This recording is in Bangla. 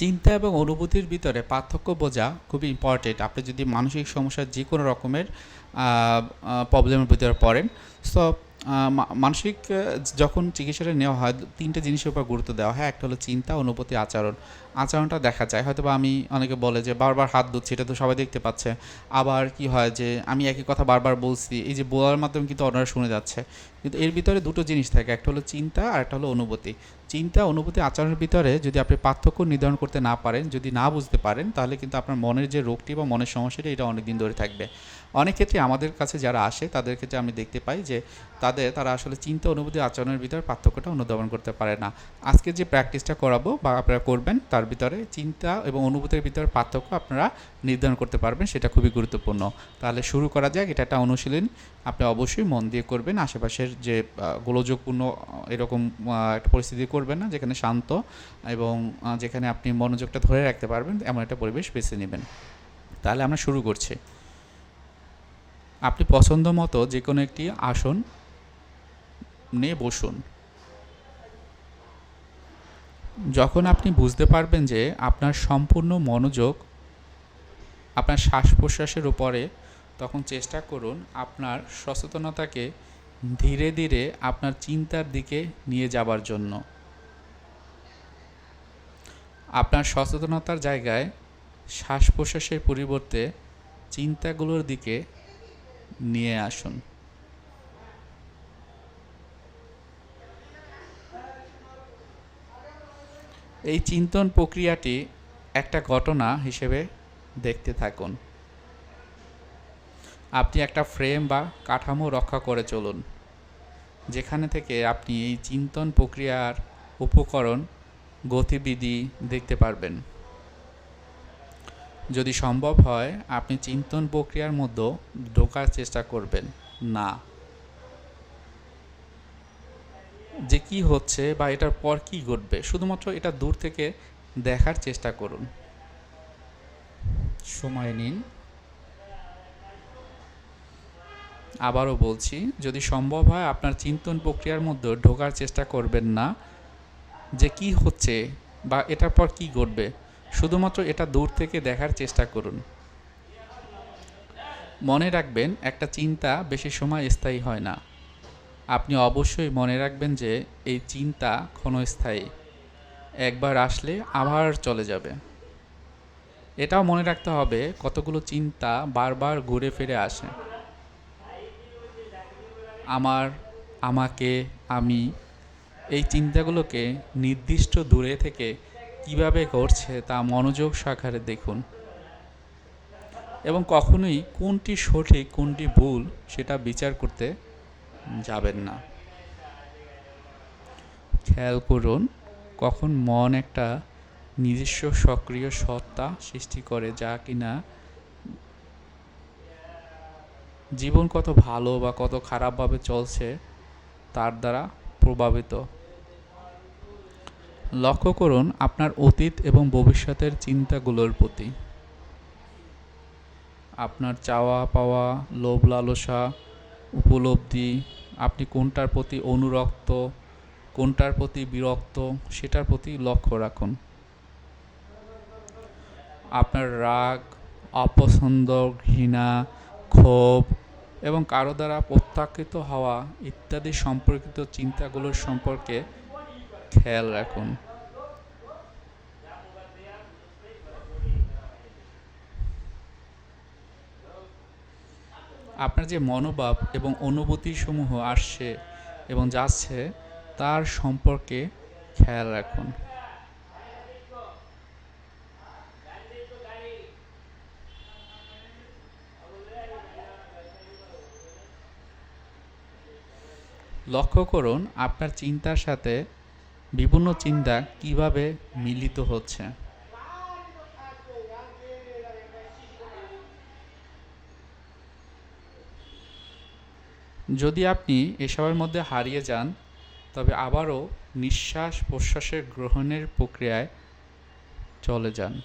চিন্তা এবং অনুভূতির ভিতরে পার্থক্য বোঝা খুবই ইম্পর্টেন্ট আপনি যদি মানসিক সমস্যার যে কোনো রকমের প্রবলেমের ভিতরে পড়েন সো মানসিক যখন চিকিৎসাটা নেওয়া হয়, তিনটে জিনিসের উপর গুরুত্ব দেওয়া হয়। একটা হলো চিন্তা, অনুভূতি, আচরণ। আচরণটা দেখা যায়। হয়তো বা আমি অনেকে বলে যে, বারবার হাত ধুচ্ছি এটা তো সবাই দেখতে পাচ্ছে। আবার কি হয় যে, আমি একই কথা বারবার বলছি, এই যে বলার মাধ্যমে কিন্তু অন্যরা শুনে যাচ্ছে। কিন্তু এর ভিতরে দুটো জিনিস থাকে, একটা হলো চিন্তা আর একটা হলো অনুভূতি। চিন্তা, অনুভূতি আচরণের ভিতরে যদি আপনি পার্থক্য নির্ধারণ করতে না পারেন, যদি না বুঝতে পারেন, তাহলে কিন্তু আপনার মনের যে রোগটি বা মনের সমস্যাটি এটা অনেক দিন ধরে থাকবে। অনেক ক্ষেত্রে আমাদের কাছে যারা আসে, তাদের ক্ষেত্রে আমি দেখতে পাই যে তাদের, তারা আসলে চিন্তা, অনুভূতি আচরণের ভিতরে পার্থক্যটা অনুধাবন করতে পারে না। আজকে যে প্র্যাকটিসটা করাবো বা আপনারা করবেন, তার ভিতরে চিন্তা এবং অনুভূতির ভিতরে পার্থক্য আপনারা নির্ধারণ করতে পারবেন, সেটা খুবই গুরুত্বপূর্ণ। তাহলে শুরু করা যাক, এটা একটা অনুশীলন। আপনি অবশ্যই মন দিয়ে করবেন। আশেপাশের যে গোলযোগপূর্ণ, এরকম একটা পরিস্থিতি করবেন না, যেখানে শান্ত এবং যেখানে আপনি মনোযোগটা ধরে রাখতে পারবেন, এমন একটা পরিবেশ বেছে নেবেন। তাহলে আমরা শুরু করছি। আপনি পছন্দ মতো যে কোনো একটি আসন নিয়ে বসুন। যখন আপনি বুঝতে পারবেন যে আপনার সম্পূর্ণ মনোযোগ আপনার শ্বাস প্রশ্বাসের উপরে, তখন চেষ্টা করুন আপনার সচেতনতাকে ধীরে ধীরে আপনার চিন্তার দিকে নিয়ে যাবার জন্য। আপনার সচেতনতার জায়গায় শ্বাস প্রশ্বাসের পরিবর্তে চিন্তাগুলোর দিকে নিয়ে আসুন। এই চিন্তন প্রক্রিয়াটি একটা ঘটনা হিসেবে দেখতে থাকুন। আপনি একটা ফ্রেম বা কাঠামো রক্ষা করে চলুন, যেখানে থেকে আপনি এই চিন্তন প্রক্রিয়ার উপকরণ গতিবিধি দেখতে পারবেন। যদি সম্ভব হয়, আপনি চিন্তন প্রক্রিয়ার মধ্যে ঢোকার চেষ্টা করবেন। না। যে কি হচ্ছে বা এটার পর কি ঘটবে, শুধুমাত্র এটা দূর থেকে দেখার চেষ্টা করুন। সময় নিন। আবারও বলছি, যদি সম্ভব হয়, আপনার চিন্তন প্রক্রিয়ার মধ্যে ঢোকার চেষ্টা করবেন না যে কি হচ্ছে বা এটার পর কি ঘটবে, শুধুমাত্র এটা দূর থেকে দেখার চেষ্টা করুন। মনে রাখবেন, একটা চিন্তা বেশি সময় স্থায়ী হয় না। আপনি অবশ্যই মনে রাখবেন যে এই চিন্তা ক্ষণস্থায়ী। একবার আসলে আবার চলে যাবে। এটাও মনে রাখতে হবে, কতগুলো চিন্তা বারবার ঘুরে ফিরে আসে। আমার, আমাকে, আমি এই চিন্তাগুলোকে নির্দিষ্ট দূরে থেকে কীভাবে করছে তা মনোযোগ সহকারে দেখুন। এবং কখনোই কোনটি সঠিক, কোনটি ভুল সেটা বিচার করতে যাবেন না। খেয়াল করুন, কখন মন একটা নিজস্ব সক্রিয় সত্তা সৃষ্টি করে যা কিনা জীবন কত ভালো বা কত খারাপভাবে চলছে তার দ্বারা প্রভাবিত। লক্ষ্য করুন আপনার অতীত এবং ভবিষ্যতের চিন্তাগুলোর প্রতি। আপনার চাওয়া পাওয়া, লোভ লালসা, উপলব্ধি, আপনি কোনটার প্রতি অনুরক্ত, কোনটার প্রতি বিরক্ত, সেটার প্রতি লক্ষ্য রাখুন। আপনার রাগ, অপছন্দ, ঘৃণা, ক্ষোভ এবং কারও দ্বারা প্রত্যাখ্যিত হওয়া ইত্যাদি সম্পর্কিত চিন্তাগুলোর সম্পর্কে খেয়াল রাখুন। আপনার যে মনোভাব এবং অনুভূতি সমূহ আসছে এবং যাচ্ছে, তার সম্পর্কে খেয়াল রাখুন। লক্ষ্য করুন, আপনার চিন্তার সাথে বিভিন্ন চিন্তা কীভাবে মিলিত হচ্ছে? যদি আপনি এসবের মধ্যে হারিয়ে যান, তবে আবারও নিঃশ্বাস প্রশ্বাসের গ্রহণের প্রক্রিয়ায় চলে যান।